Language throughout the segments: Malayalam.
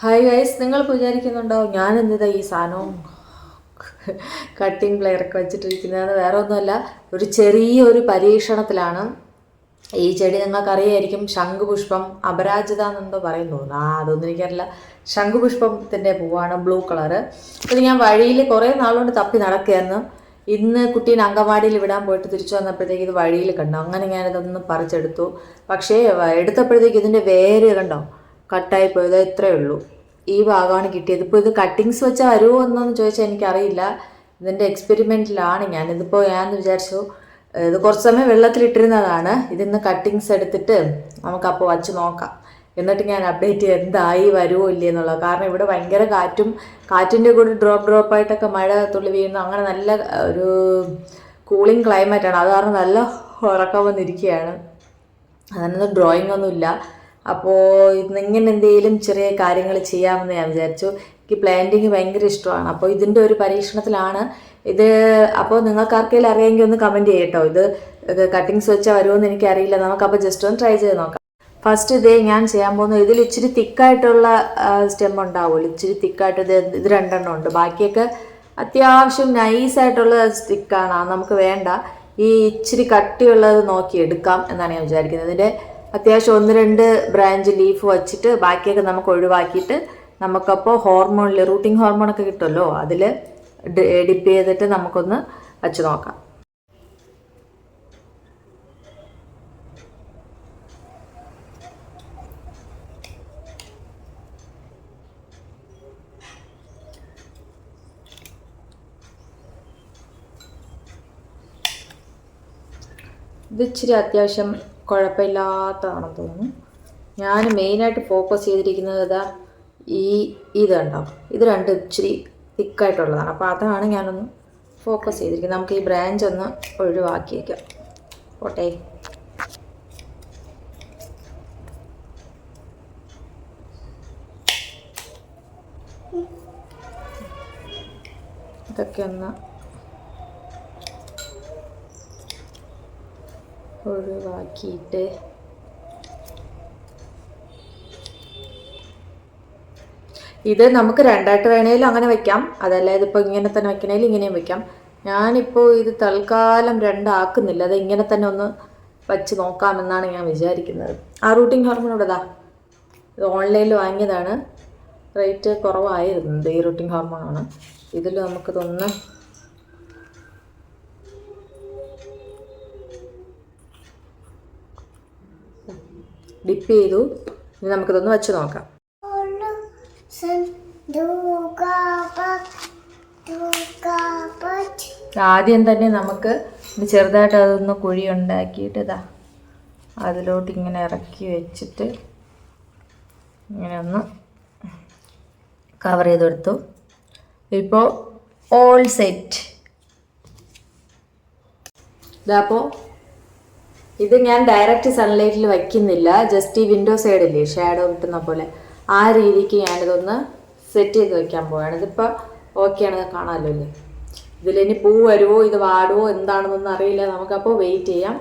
ഹായ് ഗൈസ് നിങ്ങൾ വിചാരിക്കുന്നുണ്ടാവും ഞാൻ എന്തിതാ ഈ സാധനവും കട്ടിങ് പ്ലെയറൊക്കെ വെച്ചിട്ടിരിക്കുന്നതെന്ന് വേറെ ഒന്നുമല്ല ഒരു ചെറിയൊരു പരീക്ഷണത്തിലാണ്. ഈ ചെടി നിങ്ങൾക്കറിയായിരിക്കും ശംഖുപുഷ്പം അപരാജിത എന്നെന്തോ പറയും തോന്നുന്നു ആ അതൊന്നും എനിക്കറിയില്ല. ശംഖുപുഷ്പത്തിന്റെ പൂവാണ് ബ്ലൂ കളറ്. ഇത് ഞാൻ വഴിയിൽ കുറേ നാളുകൊണ്ട് തപ്പി നടക്കുകയായിരുന്നു. ഇന്ന് കുട്ടീനെ അങ്കവാടിയിൽ വിടാൻ പോയിട്ട് തിരിച്ചു വന്നപ്പോഴത്തേക്ക് ഇത് വഴിയിൽ കണ്ടു. അങ്ങനെ ഞാനിതൊന്ന് പറിച്ചെടുത്തു. പക്ഷേ എടുത്തപ്പോഴത്തേക്ക് ഇതിന്റെ വേര് കണ്ടോ? കട്ടായി പോയത് ഇത്രയേ ഉള്ളൂ. ഈ ഭാഗമാണ് കിട്ടിയത്. ഇപ്പോൾ ഇത് കട്ടിങ്സ് വെച്ചാൽ വരുമോ എന്നൊന്നും ചോദിച്ചാൽ എനിക്കറിയില്ല. ഇതിന്റെ എക്സ്പെരിമെന്റിലാണ് ഞാൻ. ഇതിപ്പോൾ ഞാൻ വിചാരിച്ചു ഇത് കുറച്ച് സമയം വെള്ളത്തിലിട്ടിരുന്നതാണ്. ഇതിന്ന് കട്ടിങ്സ് എടുത്തിട്ട് നമുക്കപ്പോൾ വച്ച് നോക്കാം. എന്നിട്ട് ഞാൻ അപ്ഡേറ്റ് എന്തായി വരുമോ ഇല്ലേ എന്നുള്ളത്. കാരണം ഇവിടെ ഭയങ്കര കാറ്റും കാറ്റിന്റെ കൂടി ഡ്രോപ്പ് ഡ്രോപ്പായിട്ടൊക്കെ മഴ തുള്ളി വീഴുന്നു അങ്ങനെ നല്ല ഒരു കൂളിംഗ് ക്ലൈമറ്റാണ് അത് കാരണം നല്ല ഉറക്കം വന്നിരിക്കുകയാണ്. അതിനൊന്നും ഡ്രോയിങ് ഒന്നുമില്ല. അപ്പോൾ ഇങ്ങനെ എന്തെങ്കിലും ചെറിയ കാര്യങ്ങൾ ചെയ്യാമെന്ന് ഞാൻ വിചാരിച്ചു. എനിക്ക് പ്ലാന്റിങ് ഭയങ്കര ഇഷ്ടമാണ്. അപ്പോൾ ഇതിന്റെ ഒരു പരീക്ഷണത്തിലാണ് ഇത്. അപ്പോൾ നിങ്ങൾക്ക് ആർക്കെങ്കിലും അറിയാമെങ്കിൽ ഒന്ന് കമന്റ് ചെയ്യട്ടോ. ഇത് കട്ടിങ്സ് വെച്ചാൽ വരുമെന്ന് എനിക്കറിയില്ല. നമുക്കപ്പോൾ ജസ്റ്റ് ഒന്ന് ട്രൈ ചെയ്ത് നോക്കാം. ഫസ്റ്റ് ഇതേ ഞാൻ ചെയ്യാൻ പോകുന്നത് ഇതിൽ ഇച്ചിരി തിക്കായിട്ടുള്ള സ്റ്റെം ഉണ്ടാവുമല്ലോ. ഇച്ചിരി തിക്കായിട്ട് ഇത് ഇത് രണ്ടെണ്ണം ഉണ്ട്. ബാക്കിയൊക്കെ അത്യാവശ്യം നൈസായിട്ടുള്ള സ്റ്റിക്കാണ് നമുക്ക് വേണ്ട. ഈ ഇച്ചിരി കട്ടിയുള്ളത് നോക്കി എടുക്കാം എന്നാണ് ഞാൻ വിചാരിക്കുന്നത്. ഇതിന്റെ അത്യാവശ്യം ഒന്ന് രണ്ട് ബ്രാഞ്ച് ലീഫ് വച്ചിട്ട് ബാക്കിയൊക്കെ നമുക്ക് ഒഴിവാക്കിയിട്ട് നമുക്കപ്പോൾ ഹോർമോണിൽ റൂട്ടിംഗ് ഹോർമോണൊക്കെ കിട്ടുമല്ലോ അതിൽ ഡിപ്പ് ചെയ്തിട്ട് നമുക്കൊന്ന് വച്ച് നോക്കാം. ഇത് ഇച്ചിരി അത്യാവശ്യം കുഴപ്പമില്ലാത്തതാണെന്ന് തോന്നുന്നു. ഞാൻ മെയിനായിട്ട് ഫോക്കസ് ചെയ്തിരിക്കുന്നത് ഇതാ ഈ ഇത് കണ്ടോ ഇത് രണ്ടും ഇച്ചിരി തിക്കായിട്ടുള്ളതാണ് അപ്പോൾ അതാണ് ഞാനൊന്ന് ഫോക്കസ് ചെയ്തിരിക്കുന്നത്. നമുക്ക് ഈ ബ്രാഞ്ച് ഒന്ന് ഒഴിവാക്കിയേക്കാം പോട്ടെ. ഇതൊക്കെ ഒന്ന് ഒഴിവാക്കിയിട്ട്. ഇത് നമുക്ക് രണ്ടായിട്ട് വേണേലും അങ്ങനെ വെക്കാം. അതല്ല ഇതിപ്പോൾ ഇങ്ങനെ തന്നെ വെക്കണേലും ഇങ്ങനെയും വെക്കാം. ഞാനിപ്പോൾ ഇത് തൽക്കാലം രണ്ടാക്കുന്നില്ല. അത് ഇങ്ങനെ തന്നെ ഒന്ന് വച്ച് നോക്കാമെന്നാണ് ഞാൻ വിചാരിക്കുന്നത്. ആ റൂട്ടിംഗ് ഹോർമോൺ ഇവിടെതാ ഇത് ഓൺലൈനിൽ വാങ്ങിയതാണ്. റേറ്റ് കുറവായിരുന്നു. ഈ റൂട്ടിംഗ് ഹോർമോണാണ്. ഇതിൽ നമുക്കിതൊന്ന് ഡിപ്പ് ചെയ്തു. ഇനി നമുക്കിതൊന്ന് വെച്ച് നോക്കാം. ആദ്യം തന്നെ നമുക്ക് ഇത് ചെറുതായിട്ട് അതൊന്ന് കുഴി ഉണ്ടാക്കിയിട്ട് ഇതാ അതിലോട്ട് ഇങ്ങനെ ഇറക്കി വെച്ചിട്ട് ഇങ്ങനെ ഒന്ന് കവർ ചെയ്തെടുത്തു. ഇപ്പോൾ ഓൾ സെറ്റ് ഇതപ്പോൾ ഇത് ഞാൻ ഡയറക്റ്റ് സൺലൈറ്റിൽ വയ്ക്കുന്നില്ല. ജസ്റ്റ് ഈ വിൻഡോ സൈഡില്ലേ ഷാഡോ കിട്ടുന്ന പോലെ. ആ രീതിക്ക് ഞാനിതൊന്ന് സെറ്റ് ചെയ്ത് വെക്കാൻ പോവാണ്. ഇതിപ്പോൾ ഓക്കെയാണ് കാണാമല്ലോ അല്ലേ? ഇതിലിനി പൂ വരുമോ ഇത് വാടുമോ എന്താണെന്നൊന്നും അറിയില്ല. നമുക്കപ്പോൾ വെയിറ്റ് ചെയ്യാം.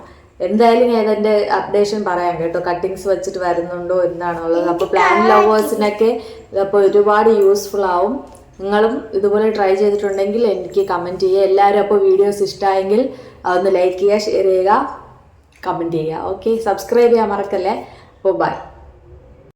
എന്തായാലും ഞാൻ അതിന്റെ അപ്ഡേഷൻ പറയാം കേട്ടോ. കട്ടിങ്സ് വെച്ചിട്ട് വരുന്നുണ്ടോ എന്താണെന്നുള്ളത്. അപ്പോൾ പ്ലാൻ ലവേഴ്സിനൊക്കെ ഇതപ്പോൾ ഒരുപാട് യൂസ്ഫുൾ ആവും. നിങ്ങളും ഇതുപോലെ ട്രൈ ചെയ്തിട്ടുണ്ടെങ്കിൽ എനിക്ക് കമന്റ് ചെയ്യുക. എല്ലാവരും അപ്പോൾ വീഡിയോസ് ഇഷ്ടമായെങ്കിൽ ഒന്ന് ലൈക്ക് ചെയ്യുക ഷെയർ ചെയ്യുക. കമന്റ് ചെയ്യുക. ഓക്കെ സബ്സ്ക്രൈബ് ചെയ്യാൻ മറക്കല്ലേ? അപ്പോൾ ബൈ